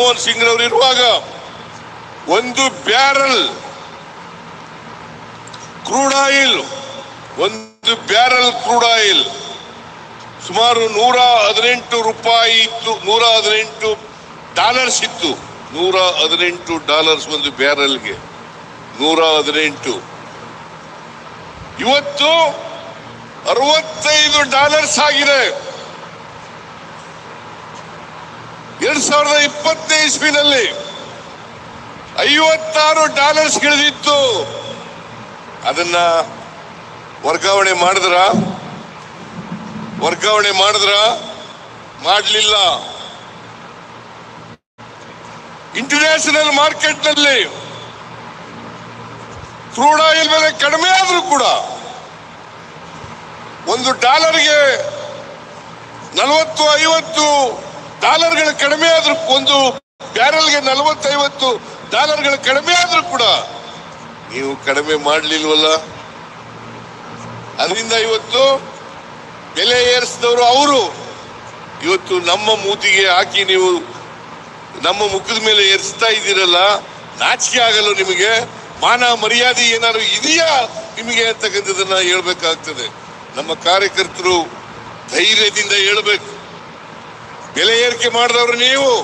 ಮನಮೋಹನ್ ಸಿಂಗ್ ರವರು ಇರುವಾಗ ಒಂದು ಬ್ಯಾರಲ್, ಕ್ರೂಡ್ ಆಯಿಲ್, ಒಂದು ಬ್ಯಾರಲ್ ಕ್ರೂಡ್ ಆಯಿಲ್. ಸುಮಾರು ನೂರ ಹದಿನೆಂಟು ರೂಪಾಯಿ ಇತ್ತು, ನೂರ ಹದಿನೆಂಟು ಡಾಲರ್ಸ್ ಇತ್ತು. ನೂರ ಹದಿನೆಂಟು ಡಾಲರ್ಸ್ ಒಂದು ಬ್ಯಾರಲ್ಗೆ. ನೂರ ಹದಿನೆಂಟು. ಇವತ್ತು ಅರವತ್ತೈದು ಡಾಲರ್ಸ್ ಆಗಿದೆ. ಎರಡ್ ಸಾವಿರದ ಇಪ್ಪತ್ತನೇ ಇಸ್ವಿನಲ್ಲಿ ಐವತ್ತಾರು ಡಾಲರ್ಸ್ ಗಿಳಿದಿತ್ತು. ಅದನ್ನ ವರ್ಗಾವಣೆ ಮಾಡಿದ್ರ? ವರ್ಗಾವಣೆ ಮಾಡಿದ್ರ? ಮಾಡಲಿಲ್ಲ. ಇಂಟರ್ನ್ಯಾಷನಲ್ ಮಾರ್ಕೆಟ್ನಲ್ಲಿ ಕ್ರೂಡ್ ಆಯಿಲ್ ಬೆಲೆ ಕಡಿಮೆ ಆದ್ರೂ ಕೂಡ ಒಂದು ಡಾಲರ್ಗೆ ನಲವತ್ತು ಐವತ್ತು ಡಾಲರ್ಗಳು ಕಡಿಮೆ ಆದ್ರೂ ಒಂದು ಬ್ಯಾರಲ್ಗೆ ನಲವತ್ತೈವತ್ತು ಡಾಲರ್ಗಳು ಕಡಿಮೆ ಆದ್ರೂ ಕೂಡ ನೀವು ಕಡಿಮೆ ಮಾಡಲಿಲ್ವಲ್ಲ? ಅದರಿಂದ ಇವತ್ತು ಬೆಲೆ ಏರಿಸಿದವರು ಅವರು. ಇವತ್ತು ನಮ್ಮ ಮೂತಿಗೆ ಹಾಕಿ ನೀವು ನಮ್ಮ ಮುಖದ ಮೇಲೆ ಏರಿಸ್ತಾ ಇದ್ದೀರಲ್ಲ, ನಾಚಿಕೆ ಆಗಲ್ಲ ನಿಮಗೆ. ಮಾನ ಮರ್ಯಾದೆ ಏನಾದ್ರು ಇದೆಯಾ ನಿಮಗೆ ಅಂತಕ್ಕಂಥದ್ದನ್ನ ಹೇಳ್ಬೇಕಾಗ್ತದೆ. ನಮ್ಮ ಕಾರ್ಯಕರ್ತರು ಧೈರ್ಯದಿಂದ ಹೇಳ್ಬೇಕು. ಬೆಲೆ ಏರಿಕೆ ಮಾಡಿದವ್ರು ನೀವು.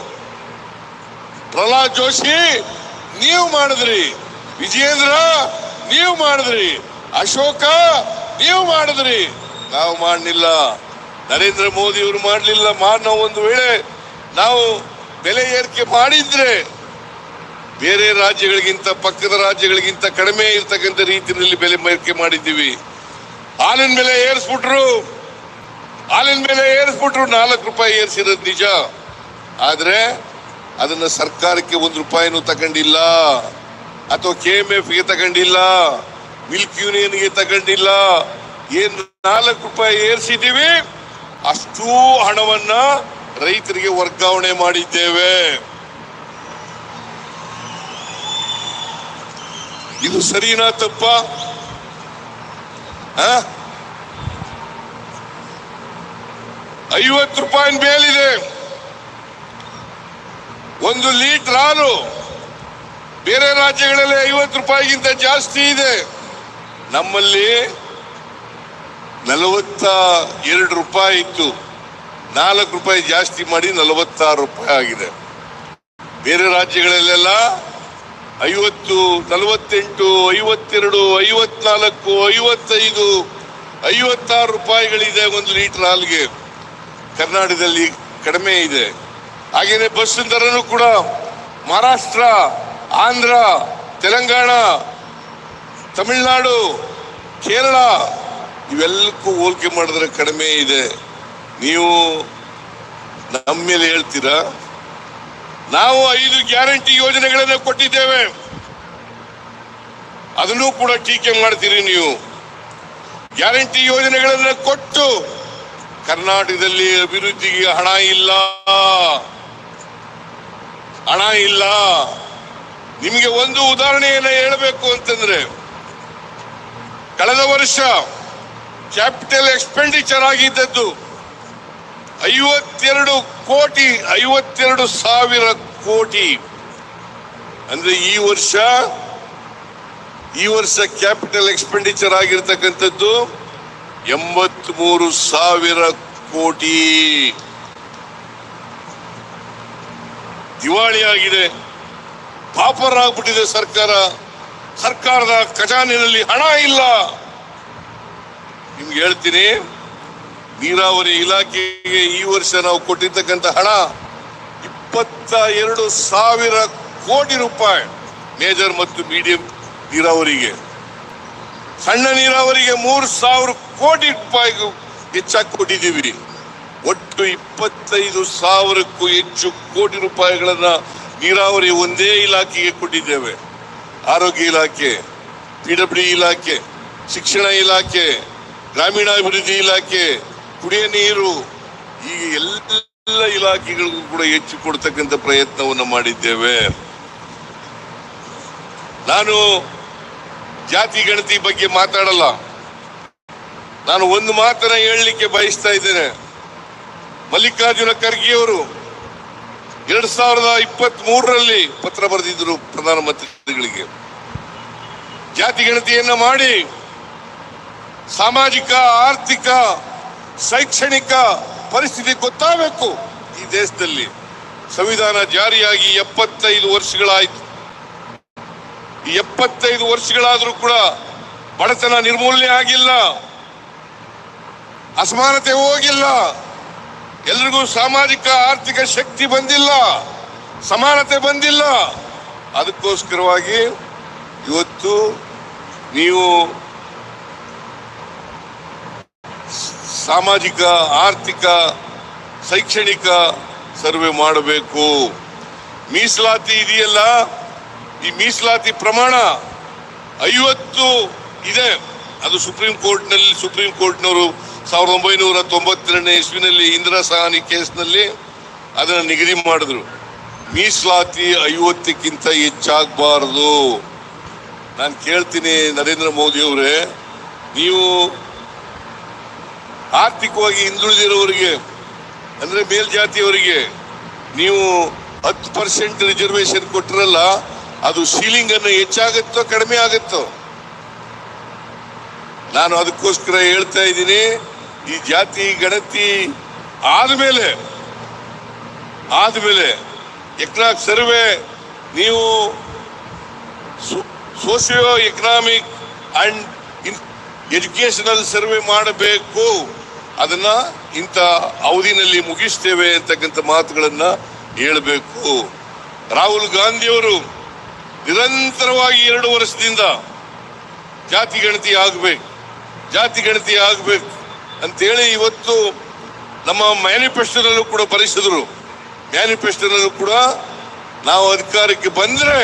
ಪ್ರಹ್ಲಾದ್ ಜೋಶಿ, ನೀವು ಮಾಡಿದ್ರಿ. ವಿಜಯೇಂದ್ರ, ನೀವು ಮಾಡಿದ್ರಿ. ಅಶೋಕ, ನೀವು ಮಾಡಿದ್ರಿ. ನಾವು ಮಾಡಲಿಲ್ಲ. ನರೇಂದ್ರ ಮೋದಿ ಅವರು ಮಾಡಲಿಲ್ಲ ನಾವು ಒಂದು ವೇಳೆ ನಾವು ಬೆಲೆ ಏರಿಕೆ ಮಾಡಿದ್ರೆ ಬೇರೆ ರಾಜ್ಯಗಳಿಗಿಂತ, ಪಕ್ಕದ ರಾಜ್ಯಗಳಿಗಿಂತ ಕಡಿಮೆ ಇರ್ತಕ್ಕಂಥ ರೀತಿಯಲ್ಲಿ ಬೆಲೆ ಏರಿಕೆ ಮಾಡಿದ್ದೀವಿ. ಹಾಲಿನ ಬೆಲೆ ಏರಿಸ್ಬಿಟ್ರು. ಹಾಲಿನ ಮೇಲೆ ಏರಿಸ್ಬಿಟ್ರು, ನಾಲ್ಕು ರೂಪಾಯಿ ಏರಿಸಿರೋದು ನಿಜ. ಆದ್ರೆ ಅದನ್ನ ಸರ್ಕಾರಕ್ಕೆ ಒಂದು ರೂಪಾಯಿನೂ ತಗೊಂಡಿಲ್ಲ. ಅಥವಾ ಕೆ ಎಂ ಎಫ್ಗೆ ತಗೊಂಡಿಲ್ಲ. ಮಿಲ್ಕ್ ಯೂನಿಯನ್ಗೆ ತಗೊಂಡಿಲ್ಲ. ಏನ್ ನಾಲ್ಕು ರೂಪಾಯಿ ಏರಿಸಿದ್ದೀವಿ? ಅಷ್ಟೂ ಹಣವನ್ನ ರೈತರಿಗೆ ವರ್ಗಾವಣೆ ಮಾಡಿದ್ದೇವೆ. ಇದು ಸರಿನಾ ತಪ್ಪ? ಐವತ್ತು ರೂಪಾಯಿ ಮೇಲಿದೆ. ಒಂದು ಲೀಟರ್ ಹಾಲು ಬೇರೆ ರಾಜ್ಯಗಳಲ್ಲಿ ಐವತ್ತು ರೂಪಾಯಿಗಿಂತ ಜಾಸ್ತಿ ಇದೆ. ನಮ್ಮಲ್ಲಿ ನಲವತ್ತ ಎರಡು ರೂಪಾಯಿ ಇತ್ತು. ನಾಲ್ಕು ರೂಪಾಯಿ ಜಾಸ್ತಿ ಮಾಡಿ ನಲವತ್ತಾರು ರೂಪಾಯಿ ಆಗಿದೆ. ಬೇರೆ ರಾಜ್ಯಗಳಲ್ಲೆಲ್ಲ ಐವತ್ತು, ನಲವತ್ತೆಂಟು, ಐವತ್ತೆರಡು, ಐವತ್ನಾಲ್ಕು, ಐವತ್ತೈದು, ಐವತ್ತಾರು ರೂಪಾಯಿಗಳಿದೆ ಒಂದು ಲೀಟರ್ ಹಾಲ್ಗೆ. ಕರ್ನಾಟಕದಲ್ಲಿ ಕಡಿಮೆ ಇದೆ. ಹಾಗೇನೆ ಬಸ್ ದರನು ಕೂಡ ಮಹಾರಾಷ್ಟ್ರ, ಆಂಧ್ರ, ತೆಲಂಗಾಣ, ತಮಿಳುನಾಡು, ಕೇರಳ ಇವೆಲ್ಲಕ್ಕೂ ಹೋಲಿಕೆ ಮಾಡಿದ್ರೆ ಕಡಿಮೆ ಇದೆ. ನೀವು ನಮ್ಮ ಮೇಲೆ ಹೇಳ್ತೀರಾ? ನಾವು ಐದು ಗ್ಯಾರಂಟಿ ಯೋಜನೆಗಳನ್ನು ಕೊಟ್ಟಿದ್ದೇವೆ. ಅದನ್ನು ಕೂಡ ಟೀಕೆ ಮಾಡ್ತೀರಿ ನೀವು. ಗ್ಯಾರಂಟಿ ಯೋಜನೆಗಳನ್ನು ಕೊಟ್ಟು ಕರ್ನಾಟಕದಲ್ಲಿ ಅಭಿವೃದ್ಧಿಗೆ ಹಣ ಇಲ್ಲ. ಹಣ ಇಲ್ಲ. ನಿಮಗೆ ಒಂದು ಉದಾಹರಣೆಯನ್ನು ಹೇಳಬೇಕು ಅಂತಂದ್ರೆ, ಕಳೆದ ವರ್ಷ ಕ್ಯಾಪಿಟಲ್ ಎಕ್ಸ್ಪೆಂಡಿಚರ್ ಆಗಿದ್ದದ್ದು ಐವತ್ತೆರಡು ಕೋಟಿ, ಐವತ್ತೆರಡು ಸಾವಿರ ಕೋಟಿ. ಅಂದ್ರೆ ಈ ವರ್ಷ ಈ ವರ್ಷ ಕ್ಯಾಪಿಟಲ್ ಎಕ್ಸ್ಪೆಂಡಿಚರ್ ಆಗಿರ್ತಕ್ಕಂಥದ್ದು ಎಂಬತ್ಮೂರು ಸಾವಿರ ಕೋಟಿ ದಿವಾಳಿ ಆಗಿದೆ ಪಾಪರಾಗ್ಬಿಟ್ಟಿದೆ ಸರ್ಕಾರ. ಸರ್ಕಾರದ ಖಜಾನಿನಲ್ಲಿ ಹಣ ಇಲ್ಲ. ನಿಮ್ಗೆ ಹೇಳ್ತೀನಿ, ನೀರಾವರಿ ಇಲಾಖೆಗೆ ಈ ವರ್ಷ ನಾವು ಕೊಟ್ಟಿರ್ತಕ್ಕಂಥ ಹಣ ಇಪ್ಪತ್ತ ಎರಡು ಸಾವಿರ ಕೋಟಿ ರೂಪಾಯಿ ಮೇಜರ್ ಮತ್ತು ಮೀಡಿಯಂ ನೀರಾವರಿಗೆ. ಸಣ್ಣ ನೀರಾವರಿಗೆ ಮೂರು ಸಾವಿರ ಕೋಟಿ ರೂಪಾಯಿಗೂ ಹೆಚ್ಚಾಗಿ ಕೊಟ್ಟಿದ್ದೀವಿ. ಒಟ್ಟು ಇಪ್ಪತ್ತೈದು ಸಾವಿರಕ್ಕೂ ಹೆಚ್ಚು ಕೋಟಿ ರೂಪಾಯಿಗಳನ್ನ ನೀರಾವರಿ ಒಂದೇ ಇಲಾಖೆಗೆ ಕೊಟ್ಟಿದ್ದೇವೆ. ಆರೋಗ್ಯ ಇಲಾಖೆ ಪಿಡಬ್ಲ್ಯೂ ಇಲಾಖೆ, ಶಿಕ್ಷಣ ಇಲಾಖೆ, ಗ್ರಾಮೀಣಾಭಿವೃದ್ಧಿ ಇಲಾಖೆ, ಕುಡಿಯ ನೀರು, ಈ ಎಲ್ಲ ಇಲಾಖೆಗಳಿಗೂ ಕೂಡ ಹೆಚ್ಚು ಕೊಡ್ತಕ್ಕಂಥ ಪ್ರಯತ್ನವನ್ನು ಮಾಡಿದ್ದೇವೆ. ನಾನು ಜಾತಿ ಗಣತಿ ಬಗ್ಗೆ ಮಾತಾಡಲ್ಲ. ನಾನು ಒಂದು ಮಾತನ್ನ ಹೇಳಲಿಕ್ಕೆ ಬಯಸ್ತಾ ಇದ್ದೇನೆ. ಮಲ್ಲಿಕಾರ್ಜುನ ಖರ್ಗೆ ಅವರು ಎರಡ್ ಸಾವಿರದ ಇಪ್ಪತ್ತ್ ಮೂರರಲ್ಲಿ ಪತ್ರ ಬರೆದಿದ್ರು ಪ್ರಧಾನಮಂತ್ರಿಗಳಿಗೆ. ಜಾತಿ ಗಣತಿಯನ್ನ ಮಾಡಿ, ಸಾಮಾಜಿಕ, ಆರ್ಥಿಕ, ಶೈಕ್ಷಣಿಕ ಪರಿಸ್ಥಿತಿ ಗೊತ್ತಾಗಬೇಕು ಈ ದೇಶದಲ್ಲಿ. ಸಂವಿಧಾನ ಜಾರಿಯಾಗಿ ಎಪ್ಪತ್ತೈದು ವರ್ಷಗಳಾಯ್ತು. ಈ ಎಪ್ಪತ್ತೈದು ವರ್ಷಗಳಾದರೂ ಕೂಡ ಬಡತನ ನಿರ್ಮೂಲನೆ ಆಗಿಲ್ಲ. ಅಸಮಾನತೆ ಹೋಗಿಲ್ಲ. ಎಲ್ರಿಗೂ ಸಾಮಾಜಿಕ, ಆರ್ಥಿಕ ಶಕ್ತಿ ಬಂದಿಲ್ಲ. ಸಮಾನತೆ ಬಂದಿಲ್ಲ. ಅದಕ್ಕೋಸ್ಕರವಾಗಿ ಇವತ್ತು ನೀವು ಸಾಮಾಜಿಕ, ಆರ್ಥಿಕ, ಶೈಕ್ಷಣಿಕ ಸರ್ವೆ ಮಾಡಬೇಕು. ಮೀಸಲಾತಿ ಇದೆಯಲ್ಲ? ಈ ಮೀಸಲಾತಿ ಪ್ರಮಾಣ ಐವತ್ತು ಇದೆ. ಅದು ಸುಪ್ರೀಂ ಕೋರ್ಟ್ನಲ್ಲಿ, ಸುಪ್ರೀಂ ಕೋರ್ಟ್ನವರು ಸಾವಿರದ ಒಂಬೈನೂರ ತೊಂಬತ್ತೆರಡನೇ ಇಸ್ವಿನಲ್ಲಿ ಇಂದಿರಾ ಸಹಾನಿ ಕೇಸ್ನಲ್ಲಿ ಅದನ್ನು ನಿಗದಿ ಮಾಡಿದ್ರು. ಮೀಸಲಾತಿ ಐವತ್ತಕ್ಕಿಂತ ಹೆಚ್ಚಾಗಬಾರದು. ನಾನು ಕೇಳ್ತೀನಿ ನರೇಂದ್ರ ಮೋದಿ ಅವರೇ, ನೀವು ಆರ್ಥಿಕವಾಗಿ ಹಿಂದುಳಿದಿರೋರಿಗೆ, ಅಂದರೆ ಮೇಲ್ಜಾತಿಯವರಿಗೆ, ನೀವು ಹತ್ತು ಪರ್ಸೆಂಟ್ ರಿಸರ್ವೇಶನ್ ಕೊಟ್ಟಿರಲ್ಲ ಅದು ಸೀಲಿಂಗ್ ಅನ್ನು ಹೆಚ್ಚಾಗುತ್ತೋ ಕಡಿಮೆ ಆಗುತ್ತೋ? ನಾನು ಅದಕ್ಕೋಸ್ಕರ ಹೇಳ್ತಾ ಇದ್ದೀನಿ ಈ ಜಾತಿ, ಗಣತಿ ಆದ್ಮೇಲೆ ಆದ್ಮೇಲೆ ಎಕನಾಮಿಕ್ ಸರ್ವೆ ನೀವು socio economic and educational survey ಮಾಡಬೇಕು. ಅದನ್ನ ಇಂಥ ಅವಧಿನಲ್ಲಿ ಮುಗಿಸ್ತೇವೆ ಅಂತಕ್ಕಂಥ ಮಾತುಗಳನ್ನ ಹೇಳಬೇಕು. ರಾಹುಲ್ ಗಾಂಧಿಯವರು ನಿರಂತರವಾಗಿ ಎರಡು ವರ್ಷದಿಂದ ಜಾತಿ ಗಣತಿ ಆಗ್ಬೇಕು. ಜಾತಿ ಗಣತಿ ಆಗ್ಬೇಕು. ಅಂತೇಳಿ ಇವತ್ತು ನಮ್ಮ ಮ್ಯಾನಿಫೆಸ್ಟೋನಲ್ಲೂ ಕೂಡ ಬರೆಸಿದ್ರು. ಮ್ಯಾನಿಫೆಸ್ಟೋನಲ್ಲೂ ಕೂಡ ನಾವು ಅಧಿಕಾರಕ್ಕೆ ಬಂದ್ರೆ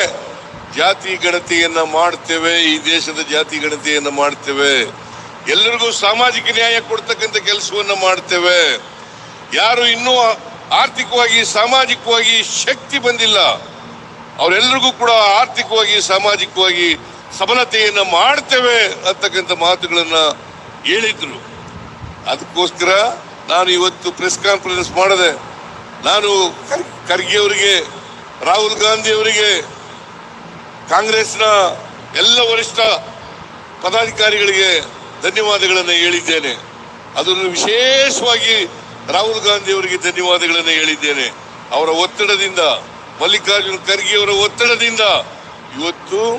ಜಾತಿ ಗಣತಿಯನ್ನ ಮಾಡ್ತೇವೆ, ಈ ದೇಶದ ಜಾತಿ ಗಣತಿಯನ್ನ ಮಾಡ್ತೇವೆ. ಎಲ್ಲರಿಗೂ ಸಾಮಾಜಿಕ ನ್ಯಾಯ ಕೊಡ್ತಕ್ಕಂಥ ಕೆಲಸವನ್ನ ಮಾಡ್ತೇವೆ. ಯಾರು ಇನ್ನೂ ಆರ್ಥಿಕವಾಗಿ, ಸಾಮಾಜಿಕವಾಗಿ ಶಕ್ತಿ ಬಂದಿಲ್ಲ, ಅವರೆಲ್ಲರಿಗೂ ಕೂಡ ಆರ್ಥಿಕವಾಗಿ, ಸಾಮಾಜಿಕವಾಗಿ ಸಬಲತೆಯನ್ನ ಮಾಡ್ತೇವೆ ಅಂತಕ್ಕಂಥ ಮಾತುಗಳನ್ನ ಹೇಳಿದ್ರು. ಅದಕ್ಕೋಸ್ಕರ ನಾನು ಇವತ್ತು ಪ್ರೆಸ್ ಕಾನ್ಫರೆನ್ಸ್ ಮಾಡಿದೆ, ನಾನು ಖರ್- ಖರ್ಗೆ ಅವರಿಗೆ, ರಾಹುಲ್ ಗಾಂಧಿ ಅವರಿಗೆ, ಕಾಂಗ್ರೆಸ್ನ ಎಲ್ಲ ವರಿಷ್ಠ ಪದಾಧಿಕಾರಿಗಳಿಗೆ ಧನ್ಯವಾದಗಳನ್ನು ಹೇಳಿದ್ದೇನೆ. ಅದನ್ನು ವಿಶೇಷವಾಗಿ ರಾಹುಲ್ ಗಾಂಧಿ ಅವರಿಗೆ ಧನ್ಯವಾದಗಳನ್ನು ಹೇಳಿದ್ದೇನೆ. ಅವರ ಒತ್ತಡದಿಂದ, ಮಲ್ಲಿಕಾರ್ಜುನ್ ಖರ್ಗೆ ಅವರ ಒತ್ತಡದಿಂದ ಇವತ್ತು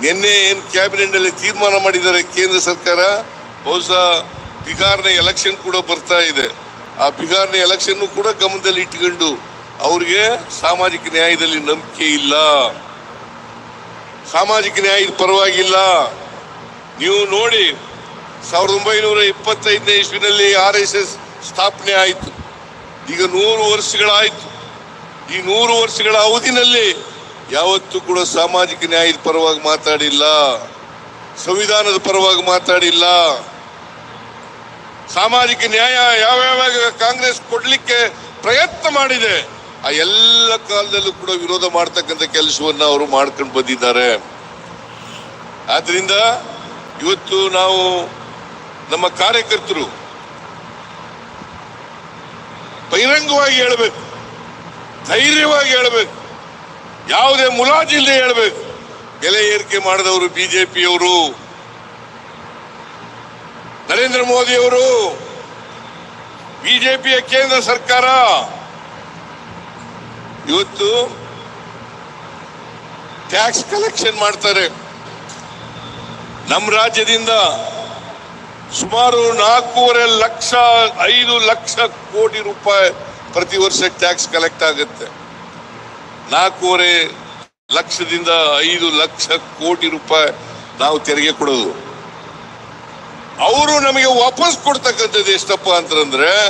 ನಿನ್ನೆ ಏನು ಕ್ಯಾಬಿನೆಟ್ನಲ್ಲಿ ತೀರ್ಮಾನ ಮಾಡಿದ್ದಾರೆ ಕೇಂದ್ರ ಸರ್ಕಾರ, ಬಹುಶಃ ಬಿಹಾರ್ನ ಎಲೆಕ್ಷನ್ ಕೂಡ ಬರ್ತಾ ಇದೆ. ಆ ಬಿಹಾರ್ನ ಎಲೆಕ್ಷನ್ ಕೂಡ ಗಮನದಲ್ಲಿ ಇಟ್ಕೊಂಡು ಅವ್ರಿಗೆ ಸಾಮಾಜಿಕ ನ್ಯಾಯದಲ್ಲಿ ನಂಬಿಕೆ ಇಲ್ಲ. ಸಾಮಾಜಿಕ ನ್ಯಾಯದ ಪರವಾಗಿಲ್ಲ. ನೀವು ನೋಡಿ, ಸಾವಿರದ ಒಂಬೈನೂರ ಇಪ್ಪತ್ತೈದನೇ ಇಸ್ವಿನಲ್ಲಿ ಆರ್ ಎಸ್ ಎಸ್ ಸ್ಥಾಪನೆ ಆಯಿತು. ಈಗ ನೂರು ವರ್ಷಗಳಾಯಿತು. ಈ ನೂರು ವರ್ಷಗಳ ಅವಧಿನಲ್ಲಿ ಯಾವತ್ತೂ ಕೂಡ ಸಾಮಾಜಿಕ ನ್ಯಾಯದ ಪರವಾಗಿ ಮಾತಾಡಿಲ್ಲ. ಸಂವಿಧಾನದ ಪರವಾಗಿ ಮಾತಾಡಿಲ್ಲ. ಸಾಮಾಜಿಕ ನ್ಯಾಯ ಯಾವ್ಯಾವ ಕಾಂಗ್ರೆಸ್ ಕೊಡ್ಲಿಕ್ಕೆ ಪ್ರಯತ್ನ ಮಾಡಿದೆ, ಆ ಎಲ್ಲ ಕಾಲದಲ್ಲೂ ಕೂಡ ವಿರೋಧ ಮಾಡ್ತಕ್ಕಂಥ ಕೆಲಸವನ್ನ ಅವರು ಮಾಡ್ಕೊಂಡು ಬಂದಿದ್ದಾರೆ. ಆದ್ರಿಂದ ಇವತ್ತು ನಾವು ನಮ್ಮ ಕಾರ್ಯಕರ್ತರು ಬಹಿರಂಗವಾಗಿ ಹೇಳಬೇಕು, ಧೈರ್ಯವಾಗಿ ಹೇಳಬೇಕು, ಯಾವುದೇ ಮುಲಾಜಿಲ್ಲದೆ ಹೇಳಬೇಕು. ಬೆಲೆ ಏರಿಕೆ ಮಾಡಿದವರು ಬಿಜೆಪಿಯವರು ನರೇಂದ್ರ ಮೋದಿ ಅವರು ಬಿಜೆಪಿಯ ಕೇಂದ್ರ ಸರ್ಕಾರ. ಇವತ್ತು ಟ್ಯಾಕ್ಸ್ ಕಲೆಕ್ಷನ್ ಮಾಡ್ತಾರೆ. ನಮ್ಮ ರಾಜ್ಯದಿಂದ ಸುಮಾರು ನಾಲ್ಕೂವರೆ ಲಕ್ಷ, ಐದು ಲಕ್ಷ ಕೋಟಿ ರೂಪಾಯಿ ಪ್ರತಿ ವರ್ಷ ಟ್ಯಾಕ್ಸ್ ಕಲೆಕ್ಟ್ ಆಗುತ್ತೆ. ನಾಲ್ಕೂವರೆ ಲಕ್ಷದಿಂದ ಐದು ಲಕ್ಷ ಕೋಟಿ ರೂಪಾಯಿ ನಾವು ತೆರಿಗೆ ಕೊಡೋದು. ಅವರು ನಮಗೆ ವಾಪಸ್ ಕೊಡ್ತಕ್ಕಂಥದ್ದು ಎಷ್ಟಪ್ಪ ಅಂತಂದ್ರೆ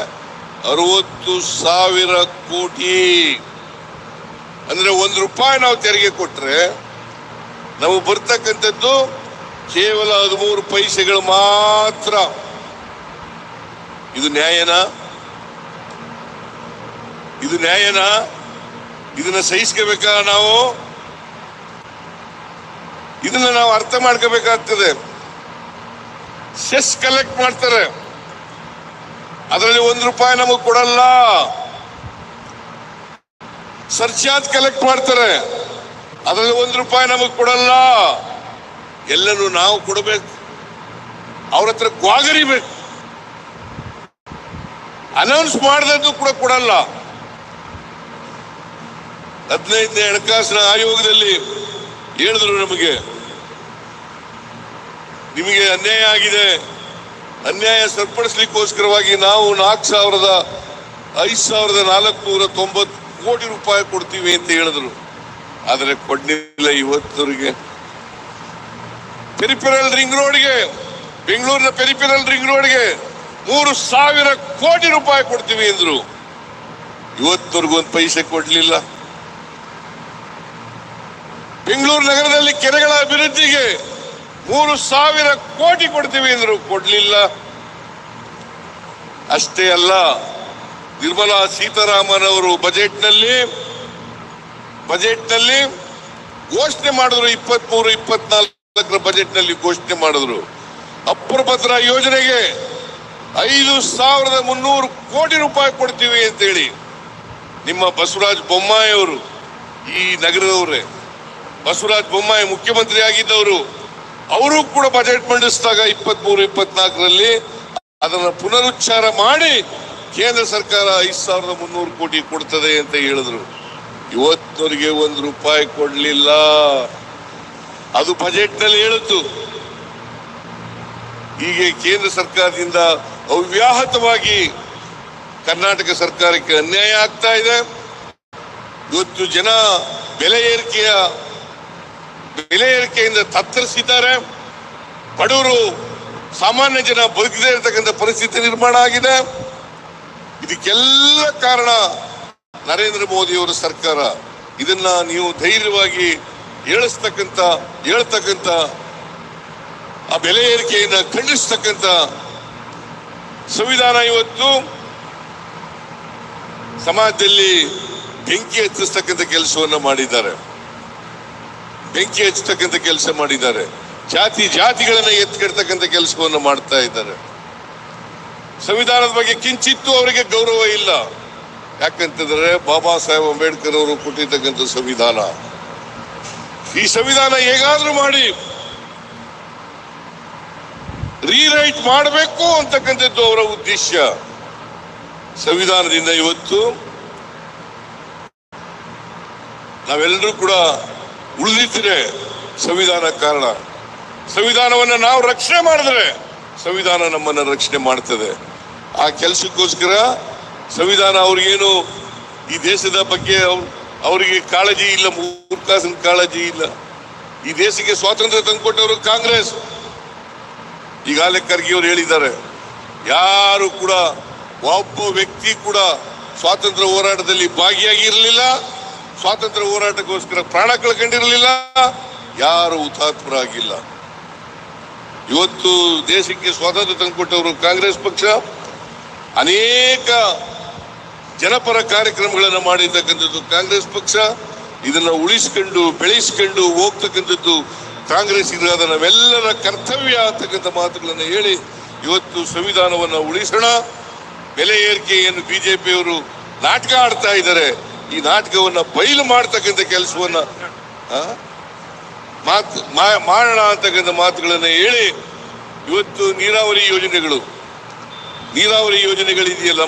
ಅರವತ್ತು ಸಾವಿರ ಕೋಟಿ. ಅಂದ್ರೆ ಒಂದು ರೂಪಾಯಿ ನಾವು ತೆರಿಗೆ ಕೊಟ್ರೆ ನಮಗೆ ಬರ್ತಕ್ಕಂಥದ್ದು ಕೇವಲ ಹದಿಮೂರು ಪೈಸೆಗಳು ಮಾತ್ರ. ಇದು ನ್ಯಾಯನ? ಇದು ನ್ಯಾಯನಾ? ಇದನ್ನ ಸಹಿಸ್ಕೋಬೇಕಾ ನಾವು? ಇದನ್ನ ನಾವು ಅರ್ಥ ಮಾಡ್ಕೋಬೇಕಾಗ್ತದೆ. ಸೆಸ್ ಕಲೆಕ್ಟ್ ಮಾಡ್ತಾರೆ. ಅದರಲ್ಲಿ ಒಂದು ರೂಪಾಯಿ ನಮಗೆ ಕೊಡಲ್ಲ. ಸರ್ಚಾರ್ಜ್ ಕಲೆಕ್ಟ್ ಮಾಡ್ತಾರೆ. ಅದರಲ್ಲಿ ಒಂದು ರೂಪಾಯಿ ನಮಗೆ ಕೊಡಲ್ಲ. ಎಲ್ಲರೂ ನಾವು ಕೊಡಬೇಕು. ಅವ್ರ ಹತ್ರ ಗ್ವಾಗರಿಬೇಕು ಅನೌನ್ಸ್ ಮಾಡದದ್ದು ಕೂಡ ಕೊಡಲ್ಲ. ಹದಿನೈದನೇ ಹಣಕಾಸಿನ ಆಯೋಗದಲ್ಲಿ ಹೇಳಿದ್ರು ನಮಗೆ. ನಿಮಗೆ ಅನ್ಯಾಯ ಆಗಿದೆ. ಅನ್ಯಾಯ ಸರಿಪಡಿಸ್ಲಿಕ್ಕೋಸ್ಕರವಾಗಿ ನಾವು ನಾಲ್ಕು ಸಾವಿರದ ಐದು ಸಾವಿರದ ನಾಲ್ಕುನೂರ ತೊಂಬತ್ತು ಕೋಟಿ ರೂಪಾಯಿ ಕೊಡ್ತೀವಿ ಅಂತ ಹೇಳಿದ್ರು. ಆದರೆ ಕೊಡ್ಲಿಲ್ಲ ಇವತ್ತರಿಗೆ ಪೆರಿಫೆರಲ್ ರಿಂಗ್ ರೋಡ್ಗೆ, ಬೆಂಗಳೂರಿನ ಪೆರಿಫೆರಲ್ ರಿಂಗ್ ರೋಡ್ಗೆ ಮೂರು ಸಾವಿರ ಕೋಟಿ ರೂಪಾಯಿ ಕೊಡ್ತೀವಿ ಎಂದ್ರು ಇವತ್ತವರೆಗೂ ಒಂದು ಪೈಸೆ ಕೊಡ್ಲಿಲ್ಲ. ಬೆಂಗಳೂರು ನಗರದಲ್ಲಿ ಕೆರೆಗಳ ಅಭಿವೃದ್ಧಿಗೆ ಮೂರು ಸಾವಿರ ಕೋಟಿ ಕೊಡ್ತೀವಿ ಅಂದರು ಕೊಡ್ಲಿಲ್ಲ. ಅಷ್ಟೇ ಅಲ್ಲ, ನಿರ್ಮಲಾ ಸೀತಾರಾಮನ್ ಅವರು ಬಜೆಟ್ನಲ್ಲಿ ಬಜೆಟ್ನಲ್ಲಿ ಘೋಷಣೆ ಮಾಡಿದ್ರು, ಇಪ್ಪತ್ಮೂರು, ಇಪ್ಪತ್ನಾಲ್ಕರ ಬಜೆಟ್ನಲ್ಲಿ ಘೋಷಣೆ ಮಾಡಿದ್ರು. ಅಪ್ರಭದ್ರ ಯೋಜನೆಗೆ ಐದು ಸಾವಿರದ ಮುನ್ನೂರು ಕೋಟಿ ರೂಪಾಯಿ ಕೊಡ್ತೀವಿ ಅಂತೇಳಿ ನಿಮ್ಮ ಬಸವರಾಜ ಬೊಮ್ಮಾಯಿ ಅವರು ಈ ನಗರದವರೇ, ಬಸವರಾಜ ಬೊಮ್ಮಾಯಿ ಮುಖ್ಯಮಂತ್ರಿ ಆಗಿದ್ದವರು ಅವರು ಕೂಡ ಬಜೆಟ್ ಮಂಡಿಸಿದಾಗ ಇಪ್ಪತ್ಮೂರು, ಇಪ್ಪತ್ನಾಲ್ಕರಲ್ಲಿ ಅದನ್ನು ಪುನರುಚ್ಚಾರ ಮಾಡಿ ಕೇಂದ್ರ ಸರ್ಕಾರ ಐದು ಸಾವಿರದ ಮುನ್ನೂರು ಕೋಟಿ ಕೊಡ್ತದೆ ಅಂತ ಹೇಳಿದ್ರು. ಇವತ್ತವರಿಗೆ ಒಂದು ರೂಪಾಯಿ ಕೊಡಲಿಲ್ಲ. ಅದು ಬಜೆಟ್ನಲ್ಲಿ ಹೇಳಿತ್ತು ಹೀಗೆ ಕೇಂದ್ರ ಸರ್ಕಾರದಿಂದ ಅವ್ಯಾಹತವಾಗಿ ಕರ್ನಾಟಕ ಸರ್ಕಾರಕ್ಕೆ ಅನ್ಯಾಯ ಆಗ್ತಾ ಇದೆ. ಇವತ್ತು ಜನ ಬೆಲೆ ಏರಿಕೆಯ ಬೆಲೆ ಏರಿಕೆಯಿಂದ ತತ್ತರಿಸಿದ್ದಾರೆ. ಬಡವರು ಸಾಮಾನ್ಯ ಜನ ಬದುಕದೇ ಇರತಕ್ಕಂಥ ಪರಿಸ್ಥಿತಿ ನಿರ್ಮಾಣ ಆಗಿದೆ. ಇದಕ್ಕೆಲ್ಲ ಕಾರಣ ನರೇಂದ್ರ ಮೋದಿಯವರ ಸರ್ಕಾರ. ಇದನ್ನ ನೀವು ಧೈರ್ಯವಾಗಿ ಹೇಳಿಸ್ತಕ್ಕಂಥ, ಹೇಳ್ತಕ್ಕಂಥ, ಆ ಬೆಲೆ ಏರಿಕೆಯನ್ನು ಖಂಡಿಸ್ತಕ್ಕಂಥ ಸಂವಿಧಾನ ಇವತ್ತು ಸಮಾಜದಲ್ಲಿ ಬೆಂಕಿ ಹಚ್ಚಿಸ್ತಕ್ಕಂಥ ಕೆಲಸವನ್ನು ಮಾಡಿದ್ದಾರೆ. ಬೆಂಕಿ ಹಚ್ಚತಕ್ಕಂಥ ಕೆಲಸ ಮಾಡಿದ್ದಾರೆ. ಜಾತಿ ಜಾತಿಗಳನ್ನ ಎತ್ಕಿಡ್ತಕ್ಕಂಥ ಕೆಲಸವನ್ನು ಮಾಡ್ತಾ ಇದ್ದಾರೆ. ಸಂವಿಧಾನದ ಬಗ್ಗೆ ಕಿಂಚಿತ್ತೂ ಅವರಿಗೆ ಗೌರವ ಇಲ್ಲ. ಯಾಕಂತಂದ್ರೆ ಬಾಬಾ ಸಾಹೇಬ್ ಅಂಬೇಡ್ಕರ್ ಅವರು ಕೊಟ್ಟಿರ್ತಕ್ಕಂಥ ಸಂವಿಧಾನ. ಈ ಸಂವಿಧಾನ ಹೇಗಾದ್ರೂ ಮಾಡಿ ರೀರೈಟ್ ಮಾಡಬೇಕು ಅಂತಕ್ಕಂಥದ್ದು ಅವರ ಉದ್ದೇಶ. ಸಂವಿಧಾನದಿಂದ ಇವತ್ತು ನಾವೆಲ್ಲರೂ ಕೂಡ ಉಳಿದಿದ್ರೆ ಸಂವಿಧಾನ ಕಾರಣ. ಸಂವಿಧಾನವನ್ನು ನಾವು ರಕ್ಷಣೆ ಮಾಡಿದ್ರೆ ಸಂವಿಧಾನ ನಮ್ಮನ್ನು ರಕ್ಷಣೆ ಮಾಡ್ತದೆ. ಆ ಕೆಲಸಕ್ಕೋಸ್ಕರ ಸಂವಿಧಾನ ಅವ್ರಿಗೇನು ಈ ದೇಶದ ಬಗ್ಗೆ ಅವ್ರ್- ಅವರಿಗೆ ಕಾಳಜಿ ಇಲ್ಲ ಮೂರ್ಖಾಸನ ಕಾಳಜಿ ಇಲ್ಲ. ಈ ದೇಶಕ್ಕೆ ಸ್ವಾತಂತ್ರ್ಯ ತಂದುಕೊಟ್ಟವರು ಕಾಂಗ್ರೆಸ್. ಈಗಾಗಲೇ ಖರ್ಗೆ ಅವರು ಹೇಳಿದ್ದಾರೆ, ಯಾರು ಕೂಡ ಒಬ್ಬ ವ್ಯಕ್ತಿ ಕೂಡ ಸ್ವಾತಂತ್ರ್ಯ ಹೋರಾಟದಲ್ಲಿ ಭಾಗಿಯಾಗಿರಲಿಲ್ಲ. ಸ್ವಾತಂತ್ರ್ಯ ಹೋರಾಟಕ್ಕೋಸ್ಕರ ಪ್ರಾಣ ಕಳ್ಕೊಂಡಿರಲಿಲ್ಲ, ಯಾರು ಹುತಾತ್ಮರಾಗಿಲ್ಲ. ಇವತ್ತು ದೇಶಕ್ಕೆ ಸ್ವಾತಂತ್ರ್ಯ ತಂದುಕೊಟ್ಟವರು ಕಾಂಗ್ರೆಸ್ ಪಕ್ಷ. ಅನೇಕ ಜನಪರ ಕಾರ್ಯಕ್ರಮಗಳನ್ನು ಮಾಡಿರ್ತಕ್ಕಂಥದ್ದು ಕಾಂಗ್ರೆಸ್ ಪಕ್ಷ. ಇದನ್ನು ಉಳಿಸ್ಕೊಂಡು, ಬೆಳೆಸ್ಕೊಂಡು ಹೋಗ್ತಕ್ಕಂಥದ್ದು ಕಾಂಗ್ರೆಸ್ ಇರಾದ ನಾವೆಲ್ಲರ ಕರ್ತವ್ಯ ಅಂತಕ್ಕಂಥ ಮಾತುಗಳನ್ನು ಹೇಳಿ ಇವತ್ತು ಸಂವಿಧಾನವನ್ನು ಉಳಿಸೋಣ. ಬೆಲೆ ಏರಿಕೆಯನ್ನು ಬಿಜೆಪಿಯವರು ನಾಟಕ ಆಡ್ತಾ ಇದ್ದಾರೆ. ಈ ನಾಟಕವನ್ನು ಬಯಲು ಮಾಡ್ತಕ್ಕಂಥ ಕೆಲಸವನ್ನ ಮಾತು ಮಾಡೋಣ ಅಂತಕ್ಕಂಥ ಮಾತುಗಳನ್ನು ಹೇಳಿ ಇವತ್ತು ನೀರಾವರಿ ಯೋಜನೆಗಳು. ನೀರಾವರಿ ಯೋಜನೆಗಳಿದೆಯಲ್ಲ